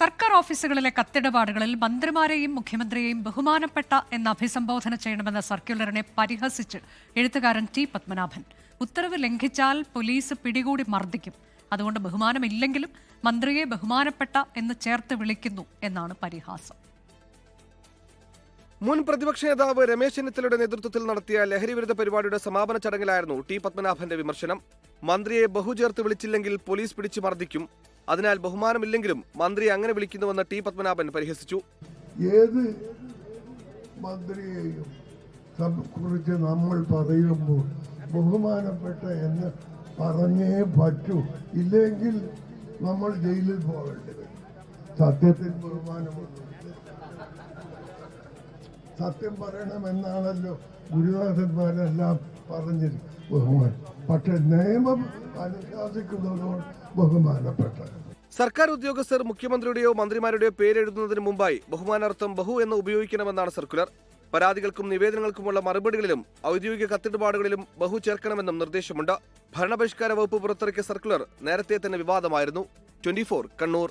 സർക്കാർ ഓഫീസുകളിലെ കത്തിടപാടുകളിൽ മന്ത്രിമാരെയും മുഖ്യമന്ത്രിയെയും ബഹുമാനപ്പെട്ട എന്ന് അഭിസംബോധന ചെയ്യണമെന്ന സർക്കുലറിനെ പരിഹസിച്ച് എഴുത്തുകാരൻ ടി പത്മനാഭൻ. ഉത്തരവ് ലംഘിച്ചാൽ പോലീസ് പിടികൂടി മർദ്ദിക്കും. അതുകൊണ്ട് ബഹുമാനമില്ലെങ്കിലും മന്ത്രിയെ ബഹുമാനപ്പെട്ട എന്ന് ചേർത്ത് വിളിക്കുന്നു എന്നാണ് പരിഹാസം. മുൻ പ്രതിപക്ഷ നേതാവ് രമേശ് ചെന്നിത്തലയുടെ നേതൃത്വത്തിൽ നടത്തിയ ലഹരിവിരുദ്ധ പരിപാടിയുടെ സമാപന ചടങ്ങിലായിരുന്നു ടി പത്മനാഭന്റെ വിമർശനം. മന്ത്രിയെ ബഹുചേർത്ത് വിളിച്ചില്ലെങ്കിൽ പോലീസ് പിടിച്ചു മർദ്ദിക്കും. അതിനാൽ ബഹുമാനമില്ലെങ്കിലും മന്ത്രി അങ്ങനെ വിളിക്കുന്നുവെന്ന് ടി പത്മനാഭൻ പരിഹസിച്ചു. ഏത് മന്ത്രിയെയും കുറിച്ച് നമ്മൾ പറയുമ്പോൾ ബഹുമാനപ്പെട്ട എന്ന് പറഞ്ഞേ പറ്റൂ. ഇല്ലെങ്കിൽ നമ്മൾ ജയിലിൽ പോകേണ്ടി വരും. സത്യത്തിൽ ബഹുമാനമൊന്നുമില്ല സത്യം പറയണമെന്നാണല്ലോ ഗുരുനാഥന്മാരെല്ലാം പറഞ്ഞത് ബഹുമാനം പക്ഷെ നിയമം അനുശാസിക്കുന്നതോട് ബഹുമാനപ്പെട്ട സർക്കാർ ഉദ്യോഗസ്ഥർ മുഖ്യമന്ത്രിയുടെയോ മന്ത്രിമാരുടെയോ പേരെഴുതുന്നതിന് മുമ്പായി ബഹുമാനാർത്ഥം ബഹു എന്ന് ഉപയോഗിക്കണമെന്നാണ് സർക്കുലർ. പരാതികൾക്കും നിവേദനങ്ങൾക്കുമുള്ള മറുപടികളിലും ഔദ്യോഗിക കത്തിടപാടുകളിലും ബഹു ചേർക്കണമെന്നും നിർദ്ദേശമുണ്ട്. ഭരണപരിഷ്കാര വകുപ്പ് പുറത്തിറക്കിയ സർക്കുലർ നേരത്തെ തന്നെ വിവാദമായിരുന്നു. ട്വന്റി കണ്ണൂർ.